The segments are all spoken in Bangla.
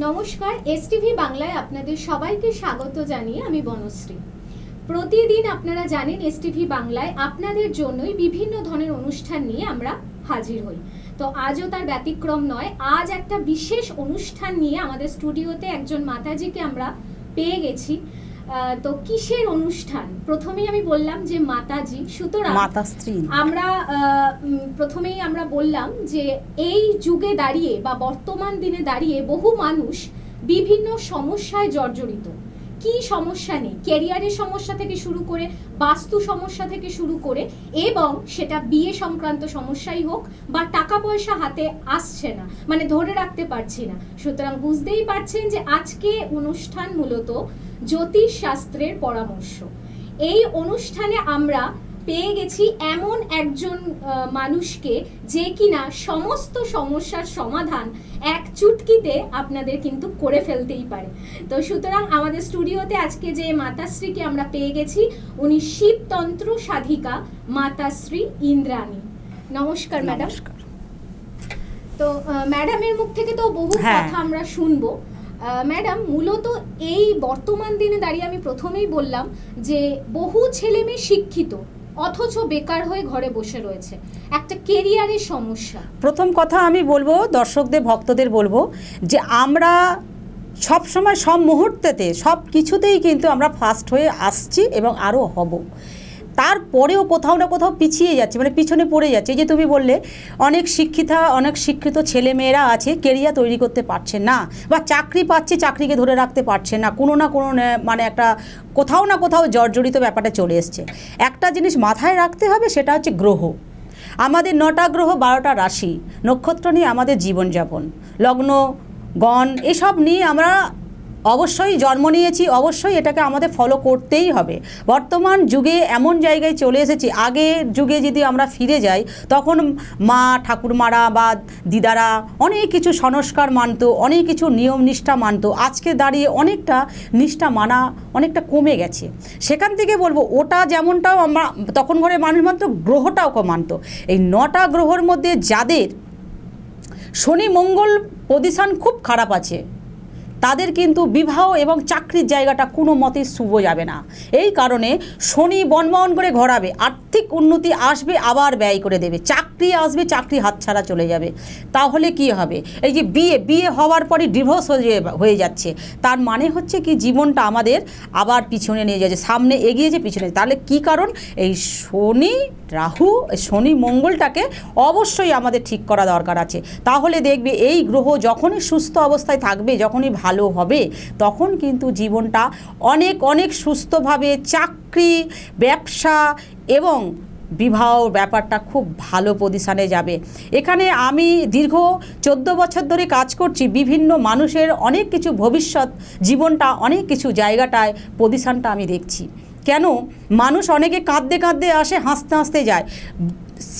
নমস্কার, এসটিভি বাংলায় আপনাদের সবাইকে স্বাগত জানিয়ে আমি বনশ্রী। প্রতিদিন আপনারা জানেন, এসটিভি বাংলায় আপনাদের জন্যই বিভিন্ন ধরনের অনুষ্ঠান নিয়ে আমরা হাজির হই। তো আজও তার ব্যতিক্রম নয়, আজ একটা বিশেষ অনুষ্ঠান নিয়ে আমাদের স্টুডিওতে একজন মাতাজিকে আমরা পেয়ে গেছি। তো কিসের অনুষ্ঠান? প্রথমেই আমি বললাম যে মাতাজি সুতরাং মাতা স্ত্রী আমরা আহ, প্রথমেই আমরা বললাম যে এই যুগে দাঁড়িয়ে বা বর্তমান দিনে দাঁড়িয়ে বহু মানুষ বিভিন্ন সমস্যায় জর্জরিত। কি সমস্যা নেই? ক্যারিয়ারের সমস্যা থেকে শুরু করে বাস্তু সমস্যা থেকে শুরু করে এবং সেটা বিয়ে সংক্রান্ত সমস্যাই হোক বা টাকা পয়সা হাতে আসছে না মানে ধরে রাখতে পারছি না। সুতরাং বুঝতেই পারছেন যে আজকে অনুষ্ঠান মূলত জ্যোতিষ শাস্ত্রের পরামর্শ। এই অনুষ্ঠানে আমরা পেয়ে গেছি এমন একজন মানুষকে যে কিনা সমস্ত সমস্যার সমাধান এক চুটকিতে আপনাদের কিন্তু করে ফেলতেই পারে। তো সুতরাং আমাদের স্টুডিওতে আজকে যে মাতাশ্রীকে আমরা পেয়ে গেছি উনি শিবতন্ত্র সাধিকা মাতাশ্রী ইন্দ্রাণী। নমস্কার ম্যাডাম। তো ম্যাডামের মুখ থেকে তো বহু হ্যাঁ। কথা আমরা শুনব। আহ, ম্যাডাম মূলত এই বর্তমান দিনে দাঁড়িয়ে আমি প্রথমেই বললাম যে বহু ছেলে মেয়ে শিক্ষিত। অথচ বেকার হয়ে ঘরে বসে রয়েছে। একটা কেরিয়ারের সমস্যা। প্রথম কথা আমি বলব, দর্শকদের, ভক্তদের বলব যে আমরা সব সময় সব মুহূর্তেতে, সব কিছুতেই কিন্তু আমরা ফার্স্ট হয়ে আসছি এবং আরও হব। তারপরেও কোথাও না কোথাও পিছিয়ে যাচ্ছে মানে পিছনে পড়ে যাচ্ছে। যে তুমি বললে, অনেক শিক্ষিতা, অনেক শিক্ষিত ছেলেমেয়েরা আছে, কেরিয়ার তৈরি করতে পারছে না বা চাকরি পাচ্ছে, চাকরিকে ধরে রাখতে পারছে না। কোনো না কোনো মানে একটা কোথাও না কোথাও জর্জরিত ব্যাপারটা চলে এসছে। একটা জিনিস মাথায় রাখতে হবে, সেটা হচ্ছে গ্রহ। আমাদের নটা গ্রহ, বারোটা রাশি, নক্ষত্র নিয়ে আমাদের জীবনযাপন। লগ্ন, গণ, এসব নিয়ে আমরা অবশ্যই জন্ম নিয়েছি, অবশ্যই এটাকে আমাদের ফলো করতেই হবে। বর্তমান যুগে এমন জায়গায় চলে এসেছি আগের যুগে যদি আমরা ফিরে যাই, তখন মা, ঠাকুরমারা বা দিদারা অনেক কিছু সংস্কার মানতো, অনেক কিছু নিয়ম নিষ্ঠা মানতো। আজকে দাঁড়িয়ে অনেকটা নিষ্ঠা মানা অনেকটা কমে গেছে। সেখান থেকে বলব, ওটা যেমনটাও আমরা তখন ঘরে মানুষ মানতো, গ্রহটাও মানতো। এই নটা গ্রহর মধ্যে যাদের শনি, মঙ্গল পজিশন খুব খারাপ আছে তাদের কিন্তু বিবাহ এবং চাকরির জায়গাটা কোনো মতেই শুভ যাবে না। এই কারণে শনি বনবন করে ঘোরাবে, আর্থিক উন্নতি আসবে, আবার ব্যয় করে দেবে। চাকরি আসবে, চাকরি হাতছাড়া চলে যাবে। তাহলে কি হবে? এই যে বিয়ে বিয়ে হওয়ার পরে ডিভোর্স হয়ে হয়ে যাচ্ছে। তার মানে হচ্ছে কি জীবনটা আমাদের আবার পিছনে নিয়ে যাচ্ছে, সামনে এগিয়েছে পিছনে তাহলে কি কারণ? এই শনি রাহু শনি মঙ্গলটাকে অবশ্যই আমাদের ঠিক করা দরকার আছে। তাহলে দেখবে এই গ্রহ যখনই সুস্থ অবস্থায় থাকবে, যখনই ভালো হবে, তখন কিন্তু জীবনটা অনেক অনেক সুস্থভাবে চাকরি, ব্যবসা এবং বিবাহ ব্যাপারটা খুব ভালো পজিশানে যাবে। এখানে আমি দীর্ঘ চোদ্দ বছর ধরে কাজ করছি, বিভিন্ন মানুষের অনেক কিছু ভবিষ্যৎ, জীবনটা অনেক কিছু জায়গাটায় পজিশানটা আমি দেখছি। কেন? মানুষ অনেকে কাঁদতে কাঁদতে আসে, হাসতে হাসতে যায়।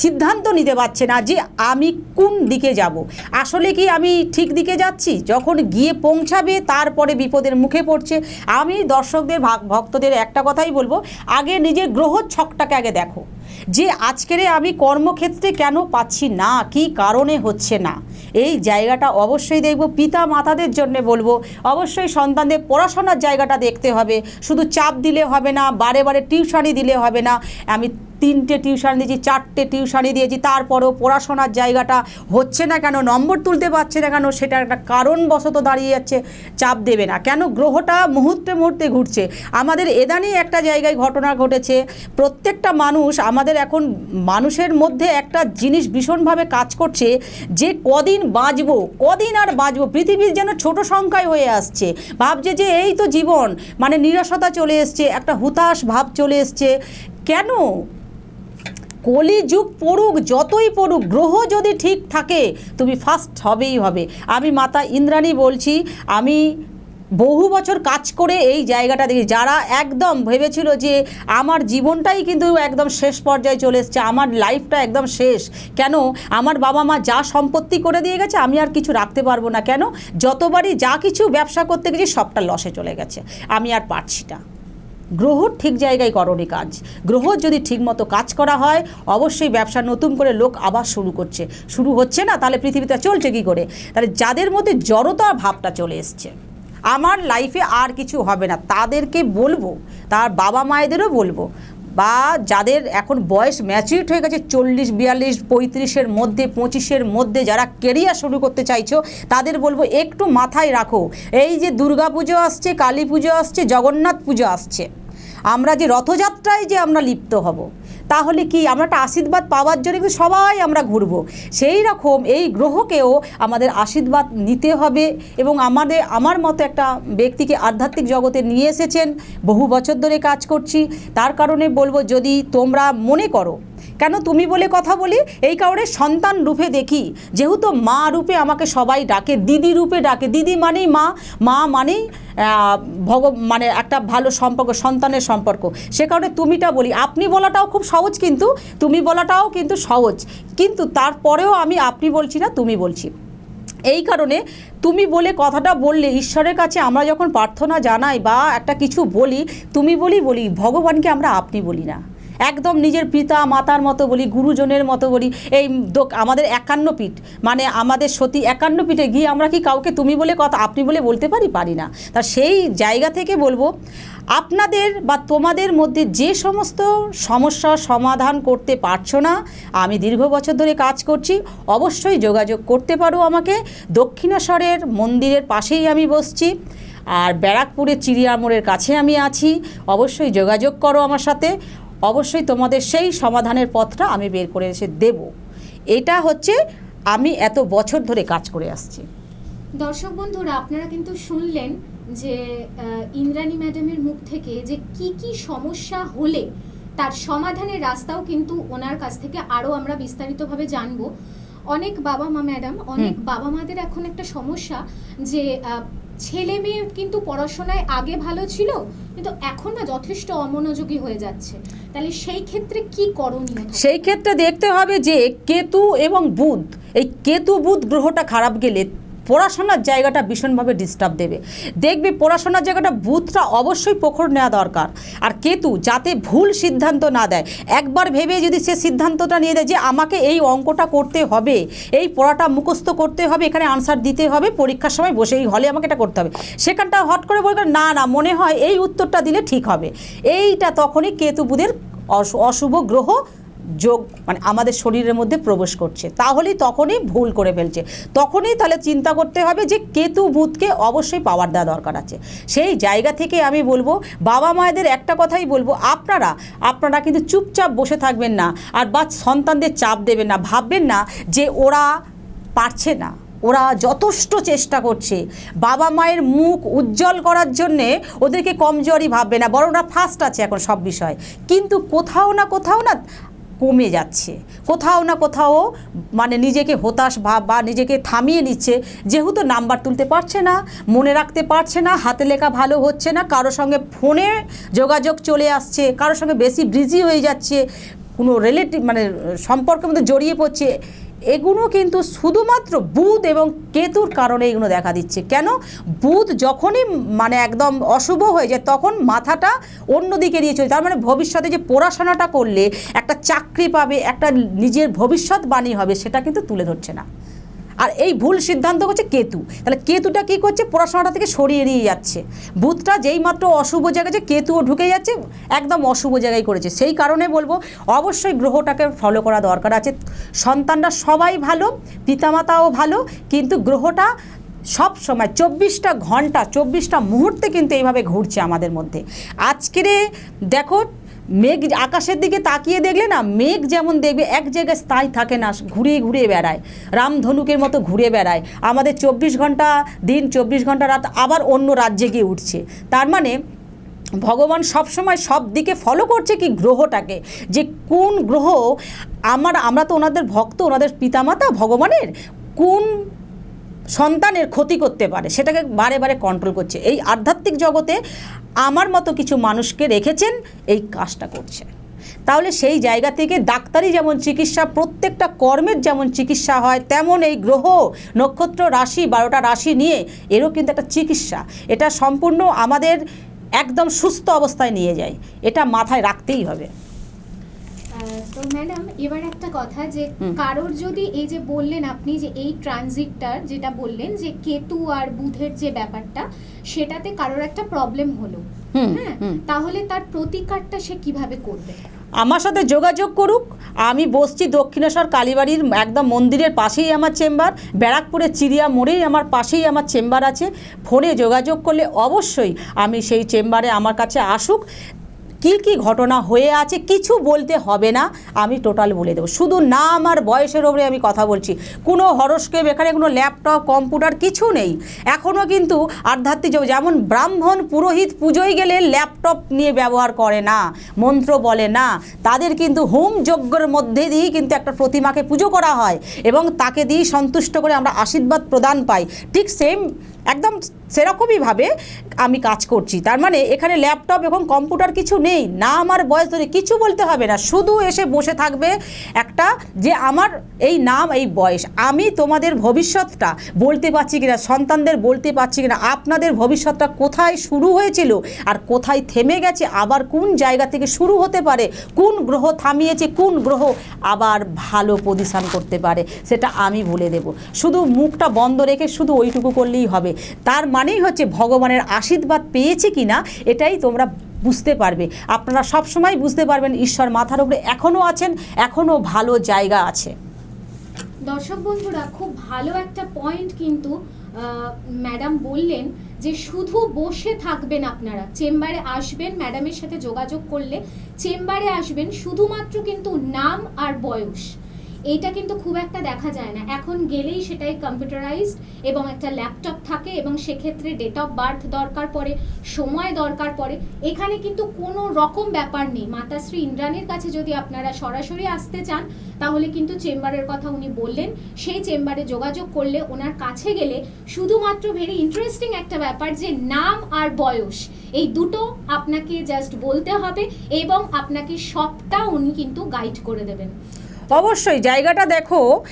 সিদ্ধান্ত নিতে পারছে না যে আমি কোন দিকে যাব। আসলে কি আমি ঠিক দিকে যাচ্ছি? যখন গিয়ে পৌঁছাবে, তারপরে বিপদের মুখে পড়ছে। আমি দর্শকদের ভক্তদের একটা কথাই বলব, আগে নিজের গ্রহ ছকটাকে আগে দেখো। যে আজকের আমি কর্মক্ষেত্রে কেন পাচ্ছি না, কি কারণে হচ্ছে না? এই জায়গাটা অবশ্যই দেখব পিতা মাতাদের জন্য বলব, অবশ্যই সন্তানদের পড়াশোনার জায়গাটা দেখতে হবে। শুধু চাপ দিলে হবে না, বারে বারে টিউশনি দিলে হবে না। আমি তিনটে টিউশন দিয়েছি, চারটে টিউশনি দিয়েছি, তারপরও পড়াশোনার জায়গাটা হচ্ছে না কেন, নম্বর তুলতে পারছে না কেন, সেটা একটা কারণবশত দাঁড়িয়ে যাচ্ছে, চাপ দেবে না। কেন গ্রহটা মুহূর্তে মুহূর্তে ঘুরছে? আমাদের এদানি একটা জায়গায় ঘটনা ঘটেছে, প্রত্যেকটা মানুষ আমাদের এখন মানুষের মধ্যে একটা জিনিস ভীষণভাবে কাজ করছে যে কদিন বাঁচবো, কদিন আর বাঁচবো? পৃথিবীর যেন ছোট সংখ্যায় হয়ে আসছে। ভাবছে যে এই তো জীবন মানে নিরসতা চলে এসছে, একটা হুতাশ ভাব চলে এসছে। কেন? কলিযুগ পড়ুক, যতই পড়ুক, গ্রহ যদি ঠিক থাকে, তুমি ফার্স্ট হবেই হবে। আমি মাতা ইন্দ্রাণী বলছি, আমি বহু বছর কাজ করে এই জায়গাটা দেখি। যারা একদম ভেবেছিল যে আমার জীবনটাই কিন্তু একদম শেষ পর্যায়ে চলে এসছে, আমার লাইফটা একদম শেষ, কেন? আমার বাবা মা যা সম্পত্তি করে দিয়ে গেছে, আমি আর কিছু রাখতে পারব না, কেন? যতবারই যা কিছু ব্যবসা করতে গেছি, সবটা লসে চলে গেছে, আমি আর পারছি না। গ্রহ ঠিক জায়গায় করণে কাজ। গ্রহ যদি ঠিকমতো কাজ করা হয়, অবশ্যই ব্যবসা নতুন করে লোক আবার শুরু করছে। শুরু হচ্ছে না, তাহলে পৃথিবীতে চলছে কী করে? তাহলে যাদের মধ্যে জড়তার ভাবটা চলে এসছে। আমার লাইফে আর কিছু হবে না। তাদেরকে বলব, তার বাবা মায়েদেরও বলব, বা যাদের এখন বয়স ম্যাচিউর হয়ে গেছে চল্লিশ, বিয়াল্লিশ, পঁয়ত্রিশের মধ্যে, পঁচিশের মধ্যে যারা কেরিয়ার শুরু করতে চাইছো, তাদের বলব একটু মাথায় রাখো। এই যে দুর্গা পুজো আসছে, কালী পুজো আসছে, জগন্নাথ পুজো আসছে, আমরা যে রথযাত্রায় যে আমরা লিপ্ত হব তাহলে কি আমরা একটা আশীর্বাদ পাওয়ার জন্য কিন্তু সবাই আমরা ঘুরবো? সেই রকম এই গ্রহকেও আমাদের আশীর্বাদ নিতে হবে এবং আমাদের, আমার মতো একটা ব্যক্তিকে আধ্যাত্মিক জগতে নিয়ে এসেছেন, বহু বছর ধরে কাজ করছি, তার কারণে বলব যদি তোমরা মনে করো কেন তুমি বলে কথা বলি? এই কারণে সন্তান রূপে দেখি। যেহেতু মা রূপে আমাকে সবাই ডাকে, দিদি রূপে ডাকে। দিদি মানেই মা মা মানেই ভগ মানে একটা ভালো সম্পর্ক, সন্তানের সম্পর্ক। সে কারণে তুমিটা বলি। আপনি বলাটাও খুব সহজ কিন্তু, তুমি বলাটাও কিন্তু সহজ। কিন্তু তারপরেও আমি আপনি বলছি না, তুমি বলছি। এই কারণে তুমি বলে কথাটা বললে ঈশ্বরের কাছে আমরা যখন প্রার্থনা জানাই বা একটা কিছু বলি, তুমি বলি বলি, ভগবানকে আমরা আপনি বলি না। একদম নিজের পিতা মাতার মতো বলি, গুরুজনের মতো বলি, এই আমাদের একান্ন পিঠ। মানে আমাদের সতী একান্ন পিঠে গিয়ে আমরা কি কাউকে তুমি বলে কথা, আপনি বলে বলতে পারি? পারি না। তা সেই জায়গা থেকে বলব, আপনাদের বা তোমাদের মধ্যে যে সমস্ত সমস্যার সমাধান করতে পারছ না, আমি দীর্ঘ বছর ধরে কাজ করছি, অবশ্যই যোগাযোগ করতে পারো আমাকে। দক্ষিণেশ্বরের মন্দিরের পাশেই আমি বসছি, আর ব্যারাকপুরের চিড়িয়ামোড়ের কাছে আমি আছি। অবশ্যই যোগাযোগ করো আমার সাথে। অবশ্যই তোমাদের সেই সমাধানের পথটা আমি বের করে এসে দেব। এটা হচ্ছে আমি এত বছর ধরে কাজ করে আসছি। দর্শক বন্ধুরা আপনারা কিন্তু শুনলেন যে ইন্দ্রাণী ম্যাডামের মুখ থেকে যে কি কি সমস্যা হলে তার সমাধানের রাস্তাও কিন্তু ওনার কাছ থেকে আরও আমরা বিস্তারিতভাবে জানব। অনেক বাবা মা ম্যাডাম অনেক বাবা মাদের এখন একটা সমস্যা যে ছেলে মেয়ে কিন্তু পড়াশোনায় আগে ভালো ছিল, কিন্তু এখন না যথেষ্ট অমনোযোগী হয়ে যাচ্ছে। তাহলে সেই ক্ষেত্রে কি করণীয় সেই ক্ষেত্রে দেখতে হবে যে কেতু এবং বুধ, এই কেতু বুধ গ্রহটা খারাপ গেলে পড়াশোনার জায়গাটা ভীষণভাবে ডিস্টার্ব দেবে। দেখবে পড়াশোনার জায়গাটা বুথটা অবশ্যই প্রখর নেওয়া দরকার। আর কেতু যাতে ভুল সিদ্ধান্ত না দেয়, একবার ভেবে যদি সে সিদ্ধান্তটা নিয়ে দেয় যে আমাকে এই অঙ্কটা করতে হবে, এই পড়াটা মুখস্থ করতে হবে, এখানে আনসার দিতে হবে, পরীক্ষার সময় বসে এই হলে আমাকে এটা করতে হবে। সেখানটা হট করে বলবে, না না, মনে হয় এই উত্তরটা দিলে ঠিক হবে। এইটা তখনই কেতু বুধের অশু- অশুভ গ্রহ যোগ মানে আমাদের শরীরের মধ্যে প্রবেশ করছে, তাহলেই তখনই ভুল করে ফেলছে। তখনই তাহলে চিন্তা করতে হবে যে কেতু বুধকে অবশ্যই পাওয়ার দেওয়া দরকার আছে। সেই জায়গা থেকে আমি বলব, বাবা মায়েদের একটা কথাই বলব, আপনারা আপনারা কিন্তু চুপচাপ বসে থাকবেন না আর বা সন্তানদের চাপ দেবেন না। ভাববেন না যে ওরা পারছে না, ওরা যথেষ্ট চেষ্টা করছে। বাবা মায়ের মুখ উজ্জ্বল করার জন্যে ওদেরকে কমজোরি ভাববে না, বরং ওরা ফার্স্ট আছে এখন সব বিষয়। কিন্তু কোথাও না কোথাও না কমে যাচ্ছে। কোথাও না কোথাও মানে নিজেকে হতাশ ভাব বা নিজেকে থামিয়ে নিচ্ছে। যেহেতু নাম্বার তুলতে পারছে না, মনে রাখতে পারছে না, হাতে লেখা ভালো হচ্ছে না কারও সঙ্গে ফোনে যোগাযোগ চলে আসছে, কারোর সঙ্গে বেশি বিজি হয়ে যাচ্ছে, কোনো রিলেটিভ মানে সম্পর্কের মধ্যে জড়িয়ে পড়ছে এগুলো কিন্তু শুধুমাত্র বুধ এবং কেতুর কারণে এগুলো দেখা দিচ্ছে। কেন? বুধ যখনই মানে একদম অশুভ হয়ে যায়, তখন মাথাটা অন্য দিকে নিয়ে চলে তার মানে ভবিষ্যতে যে পড়াশোনাটা করলে একটা চাকরি পাবে, একটা নিজের ভবিষ্যৎ বাণী হবে, সেটা কিন্তু তুলে ধরছে না। আর এই ভুল সিদ্ধান্ত হচ্ছে কেতু। তাহলে কেতুটা কী করছে? পড়াশোনাটা থেকে সরিয়ে নিয়ে যাচ্ছে। বুধটা যেই মাত্র অশুভ জায়গায় যে কেতুও ঢুকে যাচ্ছে, একদম অশুভ জায়গায় করেছে। সেই কারণে বলব, অবশ্যই গ্রহটাকে ফলো করা দরকার আছে। সন্তানরা সবাই ভালো, পিতামাতাও ভালো, কিন্তু গ্রহটা সব সময় চব্বিশটা ঘণ্টা, চব্বিশটা মুহূর্তে কিন্তু এইভাবে ঘুরছে আমাদের মধ্যে। আজকের দেখো মেঘ আকাশের দিকে তাকিয়ে দেখলে না, মেঘ যেমন দেখবে, এক জায়গায় স্থায়ী থাকে না, ঘুরিয়ে ঘুরিয়ে বেড়ায়। রামধনুকের মতো ঘুরে বেড়ায়। আমাদের চব্বিশ ঘণ্টা দিন, চব্বিশ ঘণ্টা রাত আবার অন্য রাজ্যে গিয়ে উঠছে। তার মানে ভগবান সবসময় সব দিকে ফলো করছে কি গ্রহটাকে। যে কোন গ্রহ আমার, আমরা তো ওনাদের ভক্ত, ওনাদের পিতামাতা ভগবানের, কোন সন্তানের ক্ষতি করতে পারে, সেটাকে বারে বারে কন্ট্রোল করছে। এই আধ্যাত্মিক জগতে আমার মতো কিছু মানুষকে রেখেছেন, এই কাজটা করছে। তাহলে সেই জায়গা থেকে ডাক্তারি যেমন চিকিৎসা, প্রত্যেকটা কর্মের যেমন চিকিৎসা হয়, তেমন এই গ্রহ, নক্ষত্র রাশি, বারোটা রাশি নিয়ে এরও কিন্তু একটা চিকিৎসা। এটা সম্পূর্ণ আমাদের একদম সুস্থ অবস্থায় নিয়ে যায়। এটা মাথায় রাখতেই হবে। তো ম্যাডাম এবার একটা কথা যে কারোর যদি এই যে বললেন আপনি যে এই ট্রানজিটটার যেটা বললেন যে কেতু আর বুধের যে ব্যাপারটা সেটাতে কারোর একটা প্রবলেম হলো। হ্যাঁ? তাহলে তার প্রতিকারটা সে কীভাবে করবে? আমার সাথে যোগাযোগ করুক। আমি বসছি দক্ষিণেশ্বর কালীবাড়ির একদম মন্দিরের পাশেই আমার চেম্বার। ব্যারাকপুরের চিড়িয়া মোড়েই আমার পাশেই আমার চেম্বার আছে। ফোনে যোগাযোগ করলে অবশ্যই আমি সেই চেম্বারে আমার কাছে আসুক। কি কি ঘটনা হয়ে আছে কিছু বলতে হবে না, আমি টোটাল বলে দেবো। শুধু না, আমার বয়সের ওপরে আমি কথা বলছি। কোনো হরস্কেপ এখানে কোনো ল্যাপটপ কম্পিউটার কিছু নেই। এখনও কিন্তু আধ্যাত্মিক যেমন ব্রাহ্মণ পুরোহিত পুজোয় গেলে ল্যাপটপ নিয়ে ব্যবহার করে না, মন্ত্র বলে না। তাদের কিন্তু হোম যজ্ঞের মধ্যে দিয়েই কিন্তু একটা প্রতিমাকে পুজো করা হয় এবং তাকে দিয়েই সন্তুষ্ট করে আমরা আশীর্বাদ প্রদান পাই। ঠিক সেম একদম সেরকমইভাবে আমি কাজ করছি। তার মানে এখানে ল্যাপটপ এবং কম্পিউটার কিছু নেই। না আমার বয়স ধরে কিছু বলতে হবে না। শুধু এসে বসে থাকবে একটা যে আমার এই নাম, এই বয়স। আমি তোমাদের ভবিষ্যৎটা বলতে পারছি কিনা, সন্তানদের বলতে পারছি কিনা, আপনাদের ভবিষ্যৎটা কোথায় শুরু হয়েছিল আর কোথায় থেমে গেছে, আবার কোন জায়গা থেকে শুরু হতে পারে, কোন গ্রহ থামিয়েছে, কোন গ্রহ আবার ভালো পজিশন করতে পারে, সেটা আমি বলে দেব। শুধু মুখটা বন্ধ রেখে শুধু ওইটুকু করলেই হবে। তার মানেই হচ্ছে ভগবানের আশীর্বাদ পেয়েছে কিনা, এটাই তোমরা বুঝতে পারবে। আপনারা সব সময় বুঝতে পারবেন ঈশ্বর মাথার উপরে এখনও আছেন এখনও ভালো জায়গা আছে। দর্শক বন্ধুরা, খুব ভালো একটা পয়েন্ট কিন্তু ম্যাডাম বললেন যে শুধু বসে থাকবেন আপনারা, চেম্বারে আসবেন ম্যাডামের সাথে যোগাযোগ করলে, চেম্বারে আসবেন শুধুমাত্র কিন্তু নাম আর বয়স। এইটা কিন্তু খুব একটা দেখা যায় না। এখন গেলেই সেটাই কম্পিউটারাইজড এবং একটা ল্যাপটপ থাকে এবং সেক্ষেত্রে ডেট অফ বার্থ দরকার পড়ে, সময় দরকার পড়ে। এখানে কিন্তু কোনো রকম ব্যাপার নেই। মাতাশ্রী ইন্দ্রাণীর কাছে যদি আপনারা সরাসরি আসতে চান, তাহলে কিন্তু চেম্বারের কথা উনি বললেন। সেই চেম্বারে যোগাযোগ করলে ওনার কাছে গেলে শুধুমাত্র ভেরি ইন্টারেস্টিং একটা ব্যাপার যে নাম আর বয়স। এই দুটো আপনাকে জাস্ট বলতে হবে এবং আপনাকে সবটা উনি কিন্তু গাইড করে দেবেন। অবশ্যই, জায়গাটা দেখো।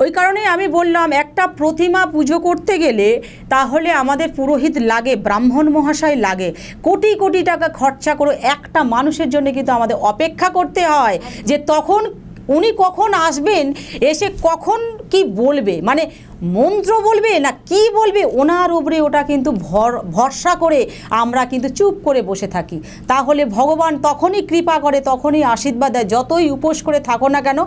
ওই কারণে আমি বললাম, একটা প্রতিমা পুজো করতে গেলে তাহলে আমাদের পুরোহিত লাগে, ব্রাহ্মণ মহাশয় লাগে। কোটি কোটি টাকা খরচা করে একটা মানুষের জন্য কিন্তু আমাদের অপেক্ষা করতে হয়। যে তখন উনি কখন আসবেন, এসে কখন কি বলবে? মানে মন্ত্র বলবে না কি বলবে? ওনার উপরে ওটা কিন্তু ভর, ভরসা করে আমরা কিন্তু চুপ করে বসে থাকি। তাহলে ভগবান তখনই কৃপা করে, তখনই আশীর্বাদ দেয়। যতই উপোস করে থাকো না কেন,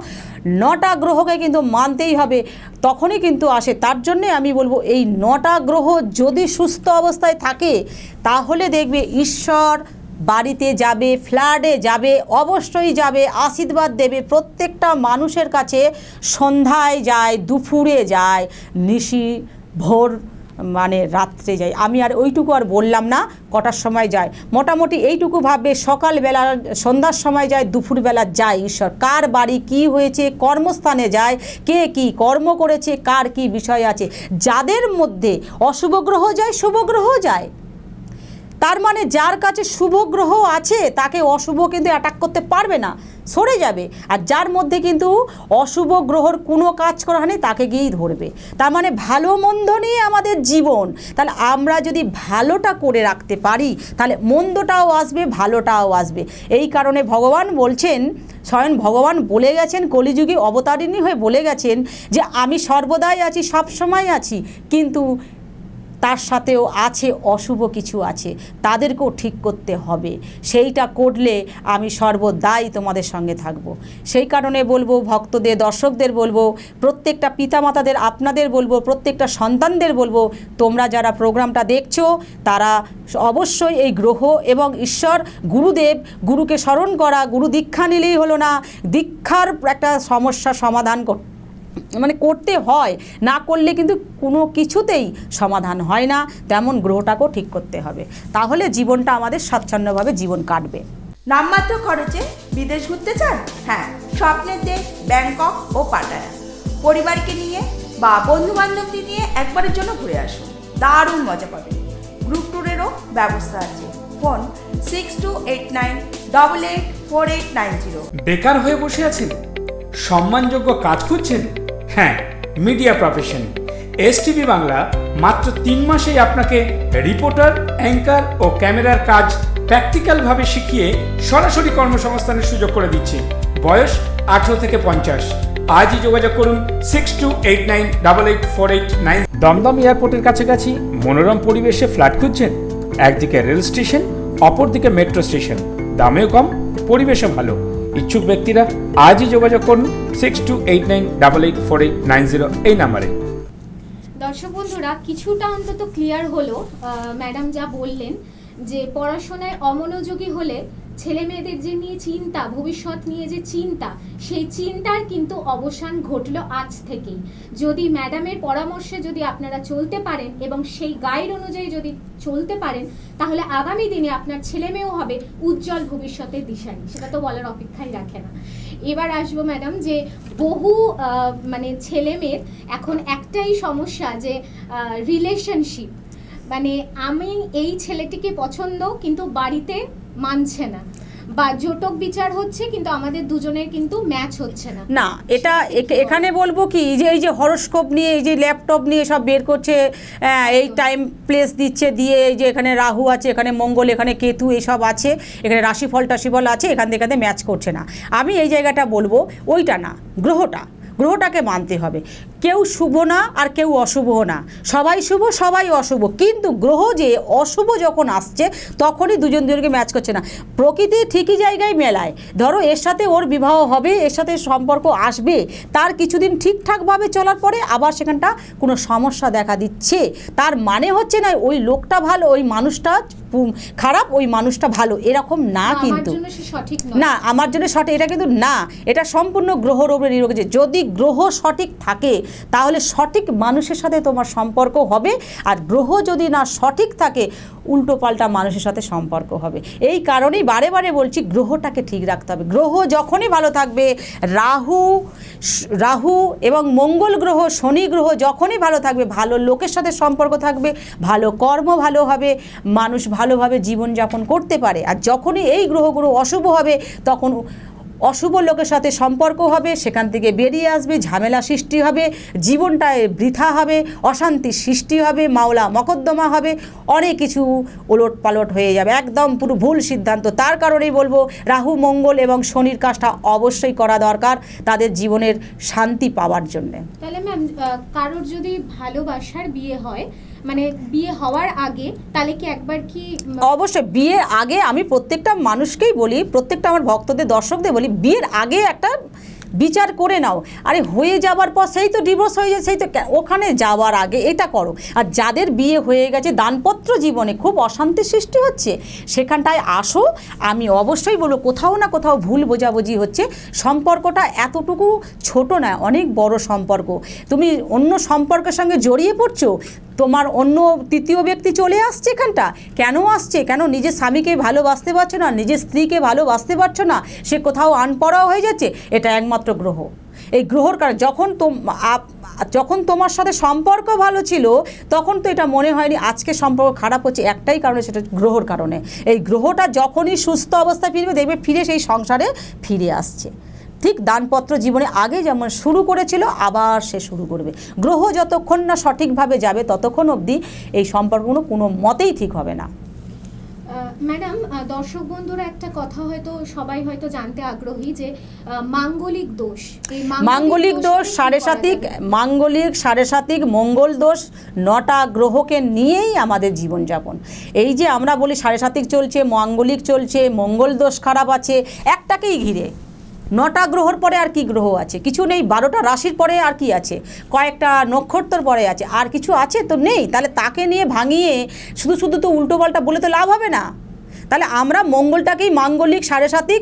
নটা গ্রহকে কিন্তু মানতেই হবে, তখনই কিন্তু আসে। তার জন্যে আমি বলব, এই নটা গ্রহ যদি সুস্থ অবস্থায় থাকে, তাহলে দেখবে ঈশ্বর বাড়িতে যাবে, ফ্ল্যাটে যাবে, অবশ্যই যাবে, আশীর্বাদ দেবে, প্রত্যেকটা মানুষের কাছে সন্ধ্যায় যায়, দুপুরে যায়, নিশি ভোর মানে রাত্রে যায়। আমি আর ওইটুকু আর বললাম না, কটার সময় যায়। মোটামুটি এইটুকু ভাববে, সকালবেলা, সন্ধ্যার সময় যায়, দুপুরবেলা যায়। ঈশ্বর, কার বাড়ি কি হয়েছে, কর্মস্থানে যায়, কে কি কর্ম করেছে, কার কি বিষয় আছে? যাদের মধ্যে অশুভ গ্রহ যায়, শুভ গ্রহ যায়। তার মানে যার কাছে শুভ গ্রহ আছে, তাকে অশুভ কিন্তু অ্যাটাক করতে পারবে না, সরে যাবে। আর যার মধ্যে কিন্তু অশুভ গ্রহর কোনো কাজ করা নেই, তাকে গিয়েই ধরবে। তার মানে ভালো মন্দ নিয়ে আমাদের জীবন। তাহলে আমরা যদি ভালোটা করে রাখতে পারি, তাহলে মন্দটাও আসবে, ভালোটাও আসবে। এই কারণে ভগবান বলছেন, স্বয়ং ভগবান বলে গেছেন, কলিযুগে অবতারিণী হয়ে বলে গেছেন যে, আমি সর্বদাই আছি সব সময় আছি, কিন্তু তার সাথেও আছে, অশুভ কিছু আছে। তাদেরকেও ঠিক করতে হবে। সেইটা করলে আমি সর্বদাই তোমাদের সঙ্গে থাকব। সেই কারণে বলব, ভক্তদের, দর্শকদের বলব, প্রত্যেকটা পিতামাতাদের, আপনাদের বলব, প্রত্যেকটা সন্তানদের বলব, তোমরা যারা প্রোগ্রামটা দেখছ, তারা অবশ্যই এই গ্রহ এবং ঈশ্বর, গুরুদেব, গুরুকে স্মরণ করা, গুরু দীক্ষা নিলেই হলো না, দীক্ষার একটা সমস্যা সমাধান কর মানে করতে হয় না করলে কিন্তু কোনো কিছুতেই সমাধান হয় না তেমন গ্রহটাকেও ঠিক করতে হবে। তাহলে জীবনটা আমাদের স্বচ্ছন্দভাবে জীবন কাটবে। নামমাত্র খরচে বিদেশ ঘুরতে চান? হ্যাঁ স্বপ্নের দেশ ব্যাংকক ও পাটায়া। পরিবারকে নিয়ে বা বন্ধু বান্ধবদের নিয়ে একবারের জন্য ঘুরে আসুন। দারুণ মজা পাবেন। গ্রুপ ট্যুরেরও ব্যবস্থা আছে। Phone six two eight nine double eight four eight nine zero বেকার হয়ে বসে আছেন? সম্মানযোগ্য কাজ খুঁজছেন? হ্যাঁ media profession S TV Bangla মাত্র তিন মাসেই আপনাকে রিপোর্টার অ্যাঙ্কার ও ক্যামেরার কাজ প্র্যাকটিক্যালভাবে শিখিয়ে সরাসরি কর্মসংস্থানের সুযোগ করে দিচ্ছে। বয়স আঠেরো থেকে পঞ্চাশ। আজই যোগাযোগ করুন six two eight nine double eight four eight nine Dumdum এয়ারপোর্টের কাছাকাছি মনোরম পরিবেশে ফ্ল্যাট খুঁজছেন। একদিকে রেল স্টেশন, অপরদিকে মেট্রো স্টেশন দামেও কম, পরিবেশও ভালো। ইচ্ছুক ব্যক্তিরা আজই যোগাযোগ করুন six two eight nine double eight four eight nine zero এই নাম্বারে। দর্শক বন্ধুরা, কিছুটা অন্তত ক্লিয়ার হলো ম্যাডাম যা বললেন যে পড়াশোনায় অমনোযোগী হলে ছেলে মেয়েদের যে নিয়ে চিন্তা, ভবিষ্যৎ নিয়ে যে চিন্তা, সেই চিন্তার কিন্তু অবসান ঘটলো আজ থেকেই। যদি ম্যাডামের পরামর্শে যদি আপনারা চলতে পারেন এবং সেই গাইড অনুযায়ী যদি চলতে পারেন, তাহলে আগামী দিনে আপনার ছেলে মেয়েও হবে উজ্জ্বল ভবিষ্যতের দিশারি। সেটা তো বলার অপেক্ষাই রাখে না। এবার আসব ম্যাডাম যে বহু মানে ছেলে মেয়ের এখন একটাই সমস্যা যে রিলেশনশিপ মানে আমি এই ছেলেটিকে পছন্দ, কিন্তু বাড়িতে মানছে না। বা জোটক বিচার হচ্ছে, কিন্তু আমাদের দুজনের কিন্তু ম্যাচ হচ্ছে না। না, এটা এখানে বলব কি যে, এই যে হরস্কোপ নিয়ে, এই যে ল্যাপটপ নিয়ে সব বের করছে এই টাইম প্লেস দিচ্ছে, দিয়ে এই যে এখানে রাহু আছে, এখানে মঙ্গল, এখানে কেতু, এসব আছে, এখানে রাশিফল, টাশিফল আছে, এখান থেকে ম্যাচ করছে না। আমি এই জায়গাটা বলব, ওইটা না, গ্রহটা, গ্রহটাকে মানতে হবে। কেউ শুভ না আর কেউ অশুভ না। সবাই শুভ সবাই অশুভ। কিন্তু গ্রহ যে অশুভ যখন আসছে তখনই দুজন দুজনকে ম্যাচ করছে না। প্রকৃতি ঠিকই জায়গায় মেলায়। ধরো এর সাথে ওর বিবাহ হবে এর সাথে সম্পর্ক আসবে তার কিছুদিন ঠিকঠাকভাবে চলার পরে আবার সেখানটা কোনো সমস্যা দেখা দিচ্ছে। তার মানে হচ্ছে না ওই লোকটা ভালো ওই মানুষটা খারাপ ওই মানুষটা ভালো। এরকম না কিন্তু। সঠিক না আমার জন্য সঠিক এটা কিন্তু না। এটা সম্পূর্ণ গ্রহর উপরে নির্ভর করছে। যদি গ্রহ সঠিক থাকে তাহলে সঠিক মানুষের সাথে তোমার সম্পর্ক হবে। আর গ্রহ যদি না সঠিক থাকে, উল্টো পাল্টা মানুষের সাথে সম্পর্ক হবে। এই কারণেই বারে বারে বলছি, গ্রহটাকে ঠিক রাখতে হবে। গ্রহ যখনই ভালো থাকবে, রাহু রাহু এবং মঙ্গল গ্রহ, শনি গ্রহ যখনই ভালো থাকবে, ভালো লোকের সাথে সম্পর্ক থাকবে, ভালো কর্ম ভালো হবে, মানুষ ভালোভাবে জীবনযাপন করতে পারে। আর যখনই এই গ্রহগুলো অশুভ হবে, তখন অশুভ লোকের সাথে সম্পর্ক হবে, সেখান থেকে বেরিয়ে আসবে, ঝামেলা সৃষ্টি হবে, জীবনটায় বৃথা হবে অশান্তির সৃষ্টি হবে, মাওলা মকদ্দমা হবে, অনেক কিছু ওলট পালট হয়ে যাবে। একদম পুরো ভুল সিদ্ধান্ত। তার কারণেই বলব, রাহু, মঙ্গল এবং শনির কাজটা অবশ্যই করা দরকার তাদের জীবনের শান্তি পাওয়ার জন্যে। তাহলে ম্যাম কারোর যদি ভালোবাসার বিয়ে হয় মানে বিয়ে হওয়ার আগে তাহলে কি একবার কি অবশ্যই, বিয়ের আগে আমি প্রত্যেকটা মানুষকেই বলি, প্রত্যেকটা আমার ভক্তদের, দর্শকদের বলি, বিয়ের আগে একটা বিচার করে নাও। আরে হয়ে যাওয়ার পর সেই তো ডিভোর্স হয়ে যায়, সেই তো ওখানে যাওয়ার আগে এটা করো। আর যাদের বিয়ে হয়ে গেছে, দানপত্র জীবনে খুব অশান্তি সৃষ্টি হচ্ছে, সেখানটায় আসো। আমি অবশ্যই বলব, কোথাও না কোথাও ভুল বোঝাবুঝি হচ্ছে। সম্পর্কটা এতটুকু ছোট না অনেক বড় সম্পর্ক। তুমি অন্য সম্পর্কের সঙ্গে জড়িয়ে পড়ছো, তোমার অন্য তৃতীয় ব্যক্তি চলে আসছে এখানটা। কেন আসছে? কেন নিজের স্বামীকে ভালোবাসতে পারছ না? নিজের স্ত্রীকে ভালোবাসতে পারছ না? সে কোথাও আনপড়াও হয়ে যাচ্ছে। এটা একমাত্র গ্রহ। এই গ্রহর কারণ যখন আপ- যখন তোমার সাথে সম্পর্ক ভালো ছিল, তখন তো এটা মনে হয়নি আজকে সম্পর্ক খারাপ হচ্ছে একটাই কারণে, সেটা গ্রহর কারণে। এই গ্রহটা যখনই সুস্থ অবস্থায় ফিরবে, দেখবে ফিরে সেই সংসারে ফিরে আসছে। ঠিক দানপত্র জীবনে আগে যেমন শুরু করেছিল, আবার সে শুরু করবে। গ্রহ যতক্ষণ না সঠিকভাবে যাবে, ততক্ষণ অবধি এই সম্পর্কগুলো কোনো মতেই ঠিক হবে না। ম্যাডাম দর্শক বন্ধুরা একটা কথা হয়তো সবাই হয়তো জানতে আগ্রহী যে মাঙ্গলিক দোষ মাঙ্গলিক দোষ সাড়ে সাতিক মাঙ্গলিক সাড়ে সাতিক মঙ্গল দোষ নটা গ্রহকে নিয়েই আমাদের জীবনযাপন। এই যে আমরা বলি সাড়ে সাতিক চলছে মাঙ্গলিক চলছে মঙ্গল দোষ খারাপ আছে একটাকেই ঘিরে। নটা গ্রহর পরে আর কি গ্রহ আছে? কিছু নেই বারোটা রাশির পরে আর কি আছে? কয়েকটা নক্ষত্রর পরে আছে? আর কিছু আছে তো নেই? তাহলে তাকে নিয়ে ভাঙিয়ে শুধু শুধু তো উল্টোপাল্টা বলে তো লাভ হবে না। তাহলে আমরা মঙ্গলটাকেই মাঙ্গলিক সাড়ে সাতিক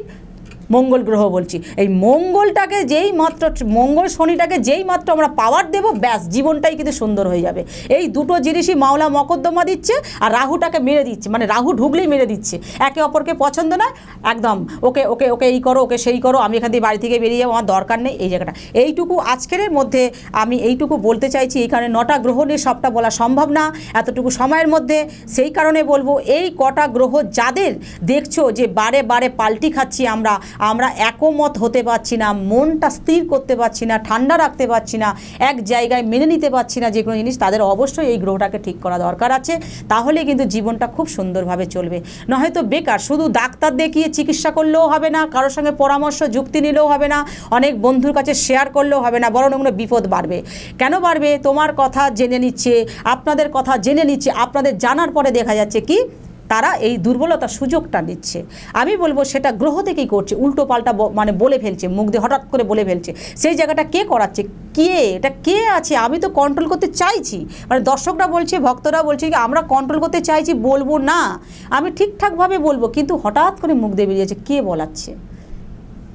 মঙ্গল গ্রহ বলছি। এই মঙ্গলটাকে যেই মাত্র, মঙ্গল শনিটাকে যেই মাত্র আমরা পাওয়ার দেব, ব্যাস, জীবনটাই কিন্তু সুন্দর হয়ে যাবে। এই দুটো জিনিসই মাওলা মকদ্দমা দিচ্ছে আর রাহুটাকে মেরে দিচ্ছে। মানে রাহু ঢুকলেই মেরে দিচ্ছে। একে অপরকে পছন্দ না, একদম, ওকে ওকে ওকে এই করো, ওকে সেই করো, আমি এখান থেকে বাড়ি থেকে বেরিয়ে যাব, আমার দরকার নেই, এই জায়গাটা। এইটুকু আজকের মধ্যে আমি এইটুকু বলতে চাইছি এইখানে নটা গ্রহ নিয়ে সবটা বলা সম্ভব না, এতটুকু সময়ের মধ্যে। সেই কারণে বলব, এই কটা গ্রহ যাদের দেখছ যে বারে বারে পাল্টি খাচ্ছি আমরা আমরা একমত হতে পারছি না, মনটা স্থির করতে পারছি না, ঠান্ডা রাখতে পারছি না, এক জায়গায় মেনে নিতে পারছি না যে কোনো জিনিস, তাদের অবশ্যই এই গ্রহটাকে ঠিক করা দরকার আছে। তাহলে কিন্তু জীবনটা খুব সুন্দরভাবে চলবে। নয়তো বেকার, শুধু ডাক্তার দেখিয়ে চিকিৎসা করলেও হবে না, কারোর সঙ্গে পরামর্শ, যুক্তি নিলেও হবে না, অনেক বন্ধুর কাছে শেয়ার করলেও হবে না, বরং ওগুলো বিপদ বাড়বে। কেন বাড়বে? তোমার কথা জেনে নিচ্ছে, আপনাদের কথা জেনে নিচ্ছে, আপনাদের জানার পরে দেখা যাচ্ছে কি? তারা এই দুর্বলতার সুযোগটা নিচ্ছে। আমি বলব সেটা গ্রহ থেকেই করছে, উল্টো পাল্টা মানে বলে ফেলছে, মুখ দিয়ে হঠাৎ করে বলে ফেলছে। সেই জায়গাটা কে করাচ্ছে? কে? এটা কে আছে? আমি তো কন্ট্রোল করতে চাইছি। মানে দর্শকরা বলছে, ভক্তরা বলছে কি, আমরা কন্ট্রোল করতে চাইছি বলব না। আমি ঠিকঠাকভাবে বলব, কিন্তু হঠাৎ করে মুখ দিয়ে বেরিয়েছে কে বলাচ্ছে?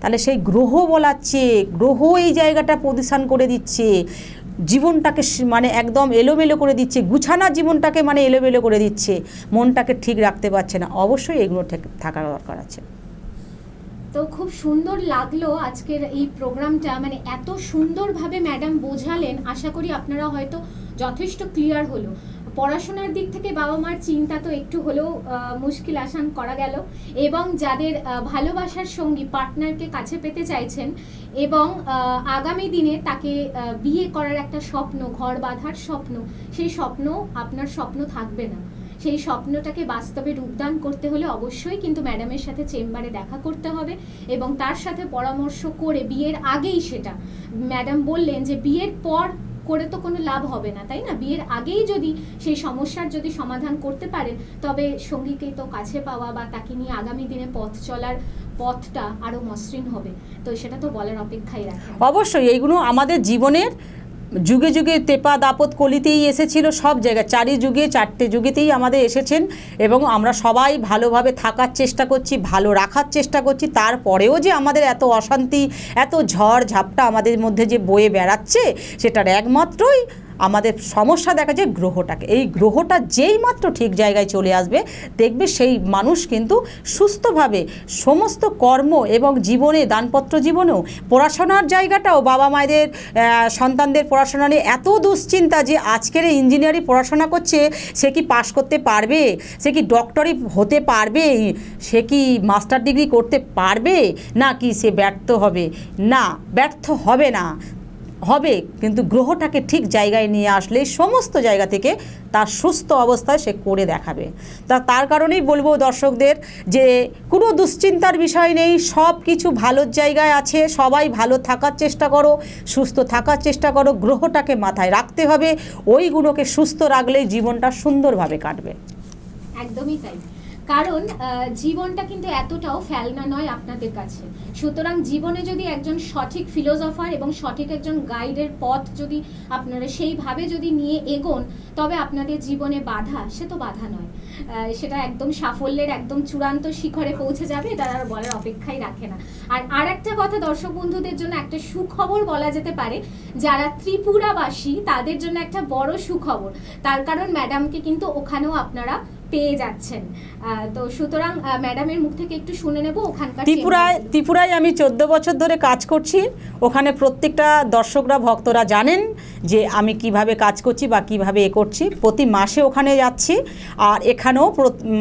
তাহলে সেই গ্রহ বলাচ্ছে, গ্রহ এই জায়গাটা পজিশন করে দিচ্ছে। জীবনটাকে মানে একদম এলোমেলো করে দিচ্ছে, গুছানা জীবনটাকে মানে এলোমেলো করে দিচ্ছে, মনটাকে ঠিক রাখতে পারছে না। অবশ্যই এগুলো থাকার দরকার আছে। তো খুব সুন্দর লাগল আজকের এই প্রোগ্রামটা। মানে এত সুন্দরভাবে ম্যাডাম বোঝালেন, আশা করি আপনারা হয়তো যথেষ্ট ক্লিয়ার হলো। পড়াশোনার দিক থেকে বাবা মার চিন্তা তো একটু হলেও মুশকিল আসান করা গেল। এবং যাদের ভালোবাসার সঙ্গী পার্টনারকে কাছে পেতে চাইছেন এবং আগামী দিনে তাকে বিয়ে করার একটা স্বপ্ন, ঘর বাঁধার স্বপ্ন, সেই স্বপ্ন আপনার স্বপ্ন থাকবে না। সেই স্বপ্নটাকে বাস্তবে রূপদান করতে হলে অবশ্যই কিন্তু ম্যাডামের সাথে চেম্বারে দেখা করতে হবে এবং তার সাথে পরামর্শ করে বিয়ের আগেই সেটা। ম্যাডাম বললেন যে বিয়ের পর করে তো কোনো লাভ হবে না, তাই না? বিয়ের আগেই যদি সেই সমস্যার যদি সমাধান করতে পারেন, তবে সঙ্গীকে তো কাছে পাওয়া বা তাকে নিয়ে আগামী দিনে পথ চলার পথটা আরও মসৃণ হবে। তো সেটা তো বলার অপেক্ষাই রাখে অবশ্যই, এইগুলো আমাদের জীবনের যুগে যুগে তেপা দাপত কলিতেই এসেছিল সব জায়গায়। চারি যুগে, চারটে যুগেতেই আমাদের এসেছেন এবং আমরা সবাই ভালোভাবে থাকার চেষ্টা করছি, ভালো রাখার চেষ্টা করছি। তারপরেও যে আমাদের এত অশান্তি, এত ঝড় ঝাপটা আমাদের মধ্যে যে বয়ে বেড়াচ্ছে, সেটার একমাত্রই আমাদের সমস্যা দেখা যায় গ্রহটাকে। এই গ্রহটা যেই মাত্র ঠিক জায়গায় চলে আসবে, দেখবে সেই মানুষ কিন্তু সুস্থভাবে সমস্ত কর্ম এবং জীবনে, দানপত্র জীবনেও পড়াশোনার জায়গাটাও বাবা মায়েদের সন্তানদের পড়াশোনা নিয়ে এত দুশ্চিন্তা যে আজকের ইঞ্জিনিয়ারিং পড়াশোনা করছে, সে কি পাশ করতে পারবে? সে কি ডক্টরি হতে পারবে? সে কি মাস্টার ডিগ্রি করতে পারবে? না কি সে ব্যর্থ হবে? না, ব্যর্থ হবে না। হবে, কিন্তু গ্রহটাকে ঠিক জায়গায় নিয়ে আসলে সমস্ত জায়গা থেকে তার সুস্থ অবস্থায় সে করে দেখাবে। তা তার কারণেই বলব দর্শকদের যে কোনো দুশ্চিন্তার বিষয় নেই, সব কিছু ভালোর জায়গায় আছে, সবাই ভালো থাকার চেষ্টা করো, সুস্থ থাকার চেষ্টা করো, গ্রহটাকে মাথায় রাখতে হবে, ওইগুলোকে সুস্থ রাখলেই জীবনটা সুন্দরভাবে কাটবে। একদমই তাই। কারণ জীবনটা কিন্তু এতটাও ফেলনা নয় আপনাদের কাছে। সুতরাং জীবনে যদি একজন সঠিক ফিলোসফার এবং সঠিক একজন গাইডের পথ যদি আপনারা সেইভাবে যদি নিয়ে এগোন, তবে আপনাদের জীবনে বাধা, সে তো বাধা নয়। সেটা একদম সাফল্যের একদম চূড়ান্ত শিখরে পৌঁছে যাবে এটা আর বলার অপেক্ষাই রাখে না। আর আর একটা কথা দর্শক বন্ধুদের জন্য একটা সুখবর বলা যেতে পারে, যারা ত্রিপুরাবাসী, তাদের জন্য একটা বড় সুখবর। তার কারণ ম্যাডামকে কিন্তু ওখানেও আপনারা পেয়ে যাচ্ছেন। তো সুতরাং ম্যাডামের মুখ থেকে একটু শুনে নেব ওখানকার ত্রিপুরায় ত্রিপুরায় আমি চোদ্দ বছর ধরে কাজ করছি। ওখানে প্রত্যেকটা দর্শকরা ভক্তরা জানেন যে আমি কীভাবে কাজ করছি বা কীভাবে এ করছি। প্রতি মাসে ওখানে যাচ্ছি। আর এখানেও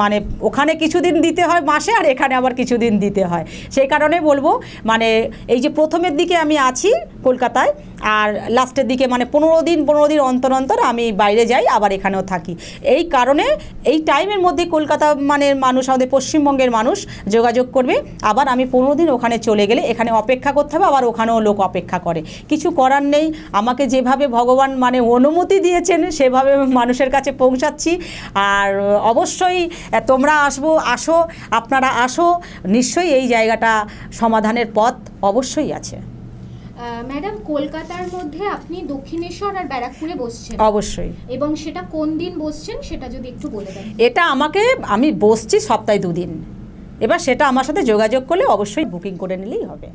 মানে ওখানে কিছুদিন দিতে হয় মাসে আর এখানে আবার কিছুদিন দিতে হয়। সেই কারণে বলব মানে এই যে প্রথমের দিকে আমি আছি কলকাতায় আর লাস্টের দিকে মানে পনেরো দিন পনেরো দিন অন্তর অন্তর আমি বাইরে যাই, আবার এখানেও থাকি। এই কারণে এই টাইমের মধ্যে কলকাতা মানে মানুষ, আমাদের পশ্চিমবঙ্গের মানুষ যোগাযোগ করবে। আবার আমি পনেরো দিন ওখানে চলে গেলে এখানে অপেক্ষা করতে হবে, আবার ওখানেও লোক অপেক্ষা করে। কিছু করার নেই। আমাকে যেভাবে ভগবান মানে অনুমতি দিয়েছেন, সেভাবে মানুষের কাছে পৌঁছাচ্ছি। আর অবশ্যই তোমরা আসব, আসো, আপনারা আসো। নিশ্চয়ই এই জায়গাটা সমাধানের পথ অবশ্যই আছে। ম্যাডাম কলকাতার মধ্যে আপনি দক্ষিণেশ্বর আর ব্যারাকপুরে বসছেন। অবশ্যই। এবং সেটা কোন দিন বসছেন সেটা যদি একটু বলে দেন। এটা আমাকে আমি বসছি সপ্তাহে দুদিন। এবার সেটা আমার সাথে যোগাযোগ করলে অবশ্যই বুকিং করে নিলেই হবে।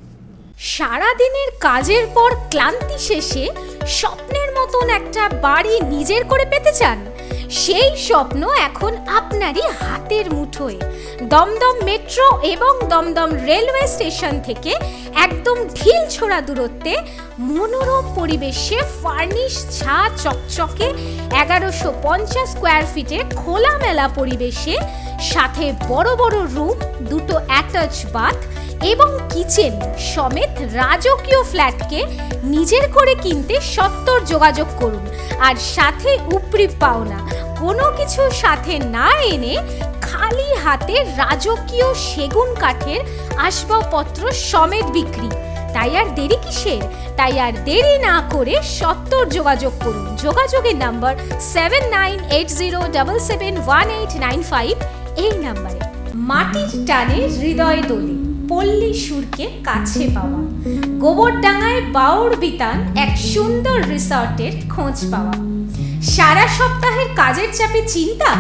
সারাদিনের কাজের পর ক্লান্তি শেষে স্বপ্নের মতন একটা বাড়ি নিজের করে পেতে চান? সেই স্বপ্ন এখন আপনারই হাতের মুঠোয়। দমদম মেট্রো এবং দমদম রেলওয়ে স্টেশন থেকে একদম ঢিল ছোড়া দূরত্বে মনোরম পরিবেশে ফার্নিশ ছা চকচকে এগারোশো পঞ্চাশ স্কোয়ার ফিটে খোলামেলা পরিবেশে, সাথে বড় বড় রুম দুটো অ্যাটাচ বাথ এবং কিচেন সমেত রাজকীয় ফ্ল্যাটকে নিজের করে কিনতে সত্তর যোগাযোগ করুন। আর সাথে উপরি পাওনা, কোনো কিছু সাথে না এনে খালি হাতে রাজকীয় সেগুন কাঠের আসবাবপত্র সমেত বিক্রি। তাই আর দেরি কিসের? তাই আর দেরি না করে সত্তর যোগাযোগ করুন। যোগাযোগের number seven nine eight zero double seven one eight nine five এই নাম্বারে মাটির টানে হৃদয় দোলে পল্লী সুরকে কাছে পাওয়া। গোবরডাঙ্গায় বাউর বিতান এক সুন্দর রিসর্টের খোঁজ পাওয়া। সারা সপ্তাহের কাজের চাপে চিন্তা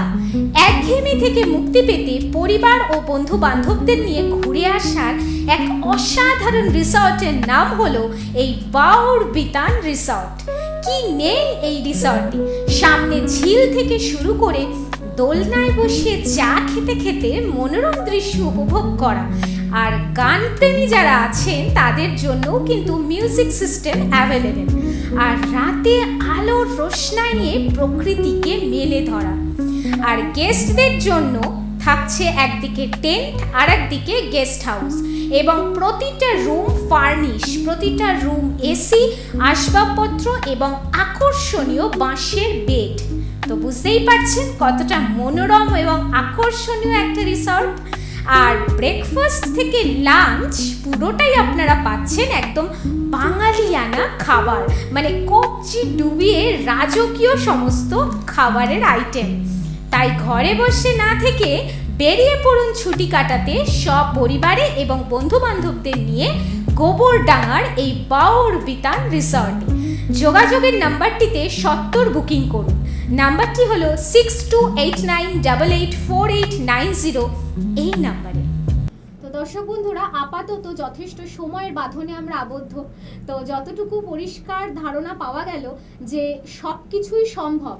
একঘেয়েমি থেকে মুক্তি পেতে পরিবার ও বন্ধু বান্ধবদের নিয়ে ঘুরে আসার এক অসাধারণ রিসর্টের নাম হলো এই বাউর বিতান রিসর্ট। কি নেই এই রিসর্টে সামনে ঝিল থেকে শুরু করে দোলনায় বসে চা খেতে খেতে মনোরম দৃশ্য উপভোগ করা। আর গান প্রেমী যারা আছেন, তাদের জন্যও কিন্তু মিউজিক সিস্টেম অ্যাভেলেবেল। আর রাতে আলোর নিয়ে প্রকৃতিকে মেলে ধরা। আর গেস্টদের জন্য থাকছে একদিকে টেন্ট আর একদিকে গেস্ট হাউস এবং প্রতিটা রুম ফার্নিশ প্রতিটা রুম এসি আসবাবপত্র এবং আকর্ষণীয় বাঁশের বেড তো বুঝতেই পারছেন কতটা মনোরম এবং আকর্ষণীয় একটা রিসর্ট আর ব্রেকফাস্ট থেকে লাঞ্চ পুরোটাই আপনারা পাচ্ছেন একদম বাঙালিয়ানা খাবার মানে কবজি ডুবিয়ে রাজকীয় সমস্ত খাবারের আইটেম তাই ঘরে বসে না থেকে বেরিয়ে পড়ুন ছুটি কাটাতে সব পরিবারে এবং বন্ধু বান্ধবদের নিয়ে গোবরডাঙ্গার এই বাউর বিতান রিসর্টে যোগাযোগের নাম্বারটিতে সত্তর বুকিং করুন। নাম্বারটি হলো six two eight nine double eight four eight nine zero এই নাম্বারে দর্শক বন্ধুরা, আপাতত যথেষ্ট সময়ের বাঁধনে আমরা আবদ্ধ। তো যতটুকু পরিষ্কার ধারণা পাওয়া গেল যে সব কিছুই সম্ভব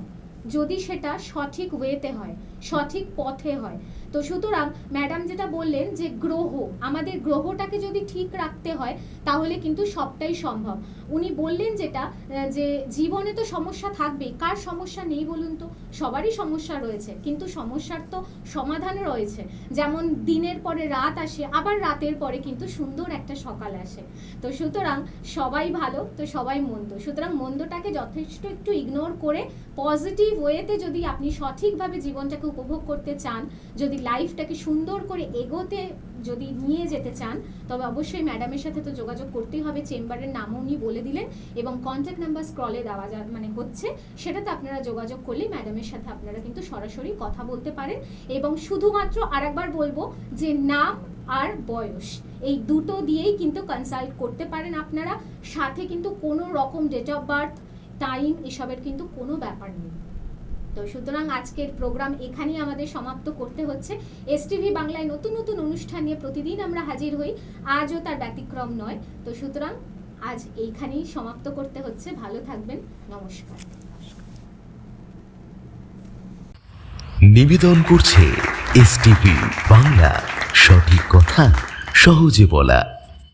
যদি সেটা সঠিক ওয়েতে হয়, সঠিক পথে হয়। তো সুতরাং ম্যাডাম যেটা বললেন যে গ্রহ, আমাদের গ্রহটাকে যদি ঠিক রাখতে হয়, তাহলে কিন্তু সবটাই সম্ভব। উনি বললেন যেটা যে জীবনে তো সমস্যা থাকবেই। কার সমস্যা নেই বলুন তো? সবারই সমস্যা রয়েছে, কিন্তু সমস্যার তো সমাধানও রয়েছে। যেমন দিনের পরে রাত আসে, আবার রাতের পরে কিন্তু সুন্দর একটা সকাল আসে। তো সুতরাং সবাই ভালো, তো সবাই মন্দ। সুতরাং মন্দটাকে যথেষ্ট একটু ইগনোর করে পজিটিভ ওয়েতে যদি আপনি সঠিকভাবে জীবনটাকে উপভোগ করতে চান, যদি লাইফটাকে সুন্দর করে এগোতে যদি নিয়ে যেতে চান, তবে অবশ্যই ম্যাডামের সাথে তো যোগাযোগ করতেই হবে, চেম্বারের নামও উনি বলে দিলেন এবং কন্ট্যাক্ট নাম্বার স্ক্রলে দেওয়া যা মানে হচ্ছে, সেটাতে আপনারা যোগাযোগ করলে ম্যাডামের সাথে আপনারা কিন্তু সরাসরি কথা বলতে পারেন। এবং শুধুমাত্র আরেকবার বলব যে নাম আর বয়স, এই দুটো দিয়েই কিন্তু কনসাল্ট করতে পারেন আপনারা। সাথে কিন্তু কোনো রকম ডেট অফ বার্থ টাইম এসবের কিন্তু কোনো ব্যাপার নেই। তো সুতরাং আজকের প্রোগ্রাম এখানেই আমাদের সমাপ্ত করতে হচ্ছে। এসটিভি বাংলায় নতুন নতুন অনুষ্ঠান নিয়ে প্রতিদিন আমরা হাজির হই। আজও তার ব্যতিক্রম নয়। তো সুতরাং আজ এইখানেই সমাপ্ত করতে হচ্ছে। ভালো থাকবেন। নমস্কার। নিবেদন করছে এস বাংলা। সঠিক কথা, সহজে বলা।